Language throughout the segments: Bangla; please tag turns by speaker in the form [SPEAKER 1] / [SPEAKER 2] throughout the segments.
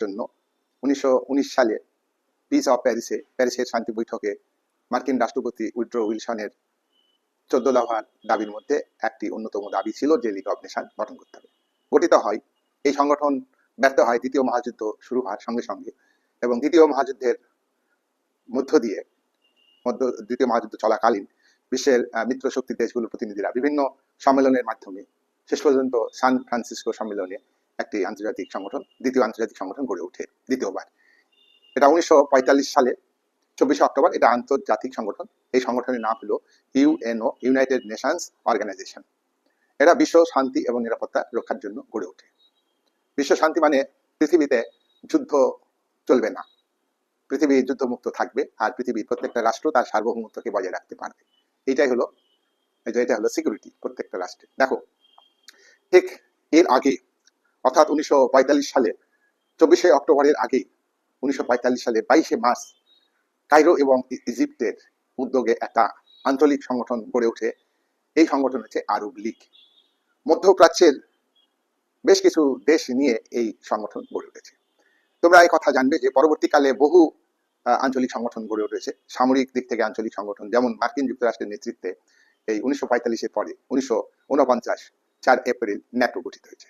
[SPEAKER 1] জন্য উনিশশো সালে পিস অফ প্যারিসে, প্যারিসের শান্তি বৈঠকে মার্কিন রাষ্ট্রপতি উইড্রো উইলসনের চোদ্দ দফার দাবির মধ্যে একটি অন্যতম দাবি ছিল যে লিগ অব নেশন গঠন করতে হবে। গঠিত হয়, এই সংগঠন ব্যর্থ হয় দ্বিতীয় মহাযুদ্ধ শুরু হওয়ার সঙ্গে সঙ্গে এবং দ্বিতীয় মহাযুদ্ধের মধ্য দিয়ে মধ্য, দ্বিতীয় মহাযুদ্ধ চলাকালীন বিশ্বের মিত্র শক্তি দেশগুলোর প্রতিনিধিরা বিভিন্ন সম্মেলনের মাধ্যমে, শেষ পর্যন্ত সান ফ্রান্সিসকো সম্মেলনে একটি আন্তর্জাতিক সংগঠন, দ্বিতীয় আন্তর্জাতিক সংগঠন গড়ে ওঠে দ্বিতীয়বার। এটা উনিশশো সালে, চব্বিশে অক্টোবর, এটা আন্তর্জাতিক সংগঠন। এই সংগঠনের নাম হলো ইউএনও, ইউনাইটেড নেশনস অর্গানাইজেশন। এরা বিশ্ব শান্তি এবং নিরাপত্তা রক্ষার জন্য গড়ে ওঠে। বিশ্ব শান্তি মানে পৃথিবীতে যুদ্ধ চলবে না। পৃথিবী যুদ্ধমুক্ত থাকবে আর পৃথিবীর প্রত্যেকটা রাষ্ট্র তার সার্বভৌমত্বকে বজায় রাখতে পারবে। এটাই হলো, এটা হলো সিকিউরিটি প্রত্যেকটা রাষ্ট্রে দেখো, ঠিক এর আগে অর্থাৎ উনিশশো পঁয়তাল্লিশ সালে, চব্বিশে অক্টোবরের আগে উনিশশো পঁয়তাল্লিশ সালে বাইশে মার্চ কায়রো এবং ইজিপ্টের উদ্যোগে একটা আঞ্চলিক সংগঠন গড়ে ওঠে। এই সংগঠন হচ্ছে আরব লীগ। মধ্যপ্রাচ্যের বেশ কিছু দেশ নিয়ে এই সংগঠন গড়ে উঠেছে। তোমরা এই কথা জানবে যে পরবর্তীকালে বহু আঞ্চলিক সংগঠন গড়ে উঠেছে। সামরিক দিক থেকে আঞ্চলিক সংগঠন, যেমন মার্কিন যুক্তরাষ্ট্রের নেতৃত্বে এই উনিশশো পঁয়তাল্লিশের পরে, উনিশশো উনপঞ্চাশ চার এপ্রিল ন্যাটো গঠিত হয়েছে।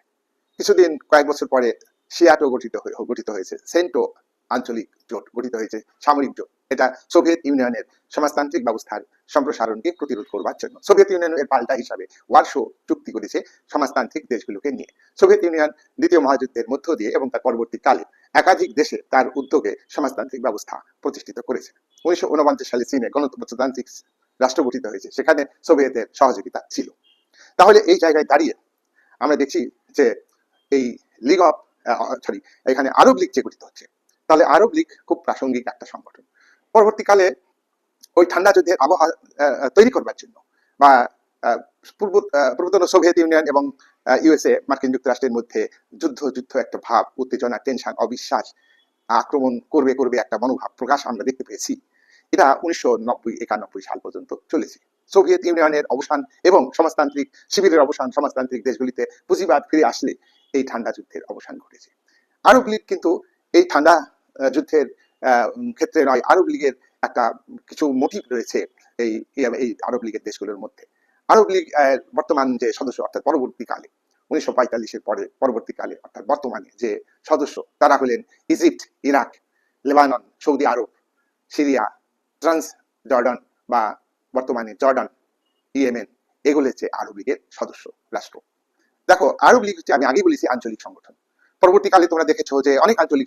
[SPEAKER 1] কিছুদিন, কয়েক বছর পরে সিয়াটো গঠিত গঠিত হয়েছে। সেন্টো আঞ্চলিক জোট গঠিত হয়েছে, সামরিক জোট। এটা সোভিয়েত ইউনিয়নের সমাজতান্ত্রিক ব্যবস্থার সম্প্রসারণকে প্রতিরোধ করবার জন্য। সোভিয়েত ইউনিয়নের পাল্টা হিসাবে ওয়ার্শো চুক্তি করেছে সমাজতান্ত্রিক দেশগুলোকে নিয়ে। সোভিয়েত ইউনিয়ন দ্বিতীয় মহাযুদ্ধের মধ্য দিয়ে এবং তার পরবর্তীকালে একাধিক দেশে তার উদ্যোগে সমাজতান্ত্রিক ব্যবস্থা প্রতিষ্ঠিত করেছে। উনিশশো উনপঞ্চাশ সালে চীনে গণতন্ত্রতান্ত্রিক রাষ্ট্র গঠিত হয়েছে। সেখানে সোভিয়েতের সহযোগিতা ছিল। তাহলে এই জায়গায় দাঁড়িয়ে আমরা দেখছি যে এই লিগ অফ সরি এখানে আরব লীগ যে গঠিত হচ্ছে, তাহলে আরব লীগ খুব প্রাসঙ্গিক একটা সংগঠন। পরবর্তীকালে ওই ঠান্ডা যুদ্ধের আবহাওয়া তৈরি করবার জন্য বা পূর্ব পূর্বতন সোভিয়েত ইউনিয়ন এবং ইউএসএ মার্কিন যুক্তরাষ্ট্রের মধ্যে যুদ্ধ যুদ্ধ একটা ভাব, উত্তেজনা টেনশন অবিশ্বাস, আক্রমণ করবে করবে একটা মনোভাব প্রকাশ আমরা দেখতে পেয়েছি। এটা উনিশশো নব্বই, একানব্বই সাল পর্যন্ত চলেছে। সোভিয়েত ইউনিয়নের অবসান এবং সমাজতান্ত্রিক, শিবিরের অবসান সমাজতান্ত্রিক দেশগুলিতে পুঁজিবাদ ফিরে আসলে এই ঠান্ডা যুদ্ধের অবসান ঘটেছে। আরব লীগ কিন্তু এই ঠান্ডা যুদ্ধের ক্ষেত্রে নয়, আরব লীগের একটা কিছু মোটিভ রয়েছে এই- এই আরব লীগের দেশগুলোর মধ্যে। আরব লীগ বর্তমান যে সদস্য, অর্থাৎ পরবর্তীকালে, উনিশশো পঁয়তাল্লিশের পরে, পরবর্তীকালে, অর্থাৎ বর্তমানে যে সদস্য, তারা হলেন Egypt, Iraq, Lebanon, Saudi Arab, Syria Transjordan বা বর্তমানে জর্ডান, ইয়েমেন, এগুলো হচ্ছে আরব লীগের সদস্য রাষ্ট্র। দেখো, আরব লীগ হচ্ছে, আমি আগেই বলেছি, আঞ্চলিক সংগঠন। পরবর্তীকালে তোমরা দেখেছ যে অনেক আঞ্চলিক